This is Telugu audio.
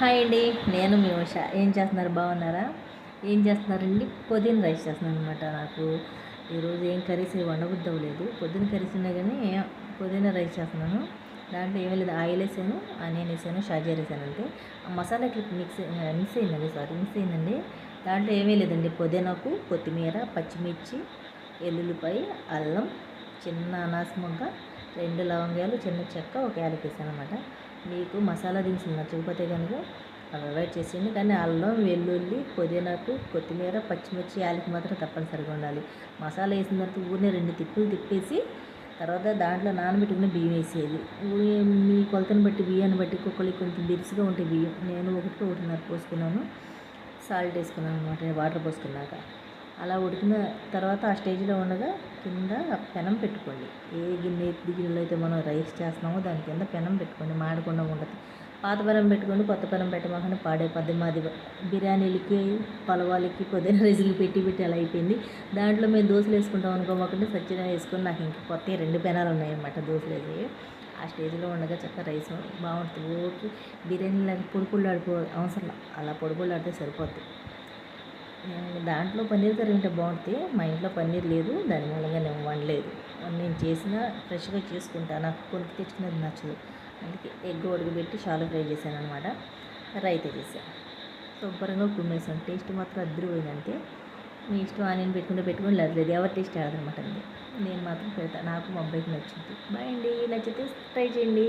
హాయ్ అండి నేను మీ ఉష. ఏం చేస్తున్నారు? బాగున్నారా? ఏం చేస్తున్నారండి? పుదీనా రైస్ చేస్తున్నాను అనమాట నాకు. ఈరోజు ఏం కర్రీస్ వండబుద్ధి లేదు పొద్దున్న కర్రీస్ ఉన్నా కానీ పుదీనా రైస్ చేస్తున్నాను. దాంట్లో ఏమీ లేదు. ఆయిల్ వేసాను ఆనియన్ వేసాను షాజీర్ వేసాను అంతే. ఆ మసాలా క్లిప్ మిక్స్ మిక్స్ అయిందండి సారీ మిక్స్ అయిందండి. దాంట్లో ఏమీ లేదండి. పుదీనాకు కొత్తిమీర పచ్చిమిర్చి ఎల్లుల్లిపాయ అల్లం చిన్న అనాస మొగ్గ రెండు లవంగాలు చిన్న చెక్క ఒక యాలకేసాను అనమాట మీకు మసాలా దినుసులు నచ్చకపోతే కనుక అవి అవాయిడ్ చేసేయండి. కానీ అల్లం వెల్లుల్లి పుదీనాకు కొత్తిమీర పచ్చిమిర్చి యాలకి మాత్రం తప్పనిసరిగా ఉండాలి. మసాలా వేసిన తర్వాత ఊరినే రెండు తిప్పులు తిప్పేసి తర్వాత దాంట్లో నానబెట్టుకుని బియ్యం వేసేది మీ కొలతను బట్టి బియ్యాన్ని బట్టి కుక్కలు కొంచెం బిరుసుగా ఉంటాయి బియ్యం. నేను ఒకటి ఒకటిన్నర పోసుకున్నాను. సాల్ట్ వేసుకున్నాను అనమాట. వాటర్ పోసుకున్నాక. అలా ఉడికిన తర్వాత ఆ స్టేజ్లో ఉండగా కింద పెనం పెట్టుకోండి. ఏ గిన్నె ఎత్తి గిన్నెలో అయితే మనం రైస్ చేస్తున్నామో దాని కింద పెనం పెట్టుకోండి. మాడకుండా ఉండదు. పాత పెనం పెట్టుకోండి కొత్త పెనం పెట్టమాకండి పాడే పద్ది మాది. బిర్యానీలకి పలవాలకి పుదీనా రైసులు పెట్టి పెట్టి అలా అయిపోయింది. దాంట్లో మేము దోశలు వేసుకుంటాం అనుకోమాకండి సచ్చినా వేసుకొని నాకు ఇంకా కొత్త రెండు పెనాలు ఉన్నాయన్నమాట దోశలు వేసి. ఆ స్టేజ్లో ఉండగా చక్కగా రైస్ బాగుంటుంది. ఓకే. బిర్యానీ లాగా పొడి పొడి ఆడిపో అవసరం అలా పొడి పొడి ఆడితే సరిపోద్ది. దాంట్లో పన్నీర్ కర్రీ ఉంటే బాగుంటుంది. మా ఇంట్లో పన్నీర్ లేదు దాని మూలంగా నేను వండలేదు. నేను చేసిన ఫ్రెష్గా చేసుకుంటా. నాకు కొనుక్కు తెచ్చుకునేది నచ్చదు. అందుకే ఎగ్ ఉడకబెట్టి షాలో ఫ్రై చేశాను అనమాట రైతా చేశాను శుభ్రంగా కుమ్మేసాను టేస్ట్ మాత్రం అద్దరిపోయిందంటే మీ ఇష్టం ఆనియన్ పెట్టుకుంటే పెట్టుకుని లేదు ఎవరి టేస్ట్ ఆడదనమాట అండి నేను మాత్రం పెడతాను నాకు మా అబ్బాయికి నచ్చింది బాయ్ అండి. నచ్చితే ట్రై చేయండి.